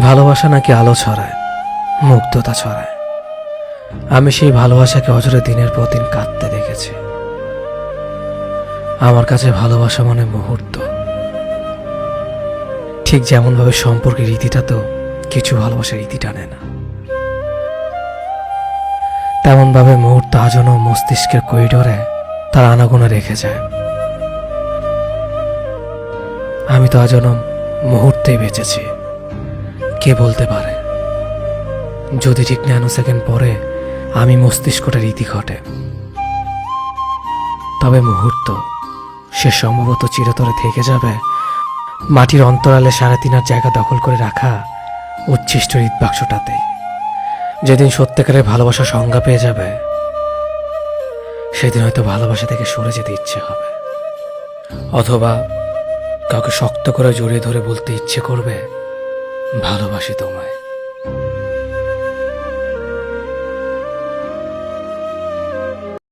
ভালোবাসা নাকি আলো ছড়ায়, মুগ্ধতা ছড়ায়? আমি সেই ভালোবাসাকে অজরে দিনের পর দিন কাঁদতে দেখেছি। আমার কাছে ভালোবাসা মানে মুহূর্ত। ঠিক যেমনভাবে সম্পর্কের রীতিটা তো কিছু ভালোবাসার রীতি টানে না। তেমনভাবে মুহূর্ত আজনও মস্তিষ্কের করিডোরে তার আনাগোনা রেখে যায়। আমি তো আজনও মুহূর্তেই বেঁচেছি। কে বলতে পারে? যদি ঠিক ন্যানো সেকেন্ড পরে আমি মস্তিষ্কটা রীতি ঘটে, তবে মুহূর্ত সে সম্ভবত চিরতরে থেকে যাবে। মাটির অন্তরালে সাড়ে তিন হাত জায়গা দখল করে রাখা উচ্ছিষ্ট হৃদবাক্সটাতেই যেদিন সত্যিকারের ভালোবাসা সংজ্ঞা পেয়ে যাবে, সেদিন হয়তো ভালোবাসা থেকে সরে যেতে ইচ্ছে হবে। অথবা কাউকে শক্ত করে জড়িয়ে ধরে বলতে ইচ্ছে করবে ভালোবাসি তোমায়।